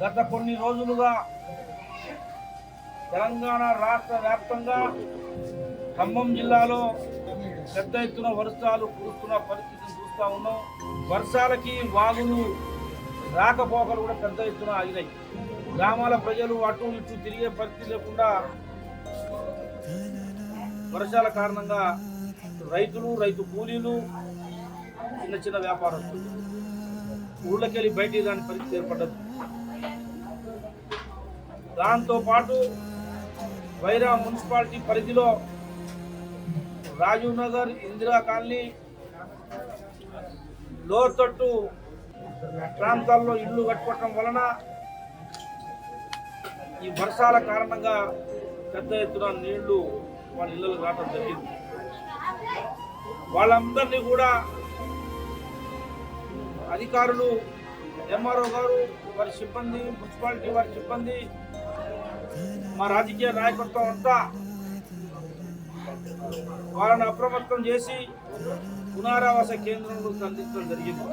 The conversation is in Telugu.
గత కొన్ని రోజులుగా తెలంగాణ రాష్ట్ర వ్యాప్తంగా ఖమ్మం జిల్లాలో పెద్ద ఎత్తున వర్షాలు కురుస్తున్న పరిస్థితిని చూస్తూ ఉన్నాం. వర్షాలకి వాగులు రాకపోకలు కూడా పెద్ద ఎత్తున ఆగినాయి. గ్రామాల ప్రజలు అటు ఇటు తిరిగే పరిస్థితి లేకుండా వర్షాల కారణంగా రైతులు రైతు కూలీలు చిన్న చిన్న వ్యాపారస్తులు ఊళ్ళకెళ్ళి బయటికి దాని పరిస్థితి ఏర్పడ్డది. దాంతోపాటు వైరా మున్సిపాలిటీ పరిధిలో రాజీవ్ నగర్ ఇందిరా కాలనీ లోతట్టు ప్రాంతాల్లో ఇల్లు కట్టుకోవటం వలన ఈ వర్షాల కారణంగా పెద్ద ఎత్తున నీళ్ళు వాళ్ళ ఇళ్ళకు రావడం జరిగింది. వాళ్ళందరినీ కూడా అధికారులు ఎంఆర్ఓ గారు వారి సిబ్బంది మున్సిపాలిటీ వారి సిబ్బంది మా రాజకీయ నాయకత్వం అంతా వాళ్ళని అప్రమత్తం చేసి పునరావాస కేంద్రంలో అందించడం జరిగింది.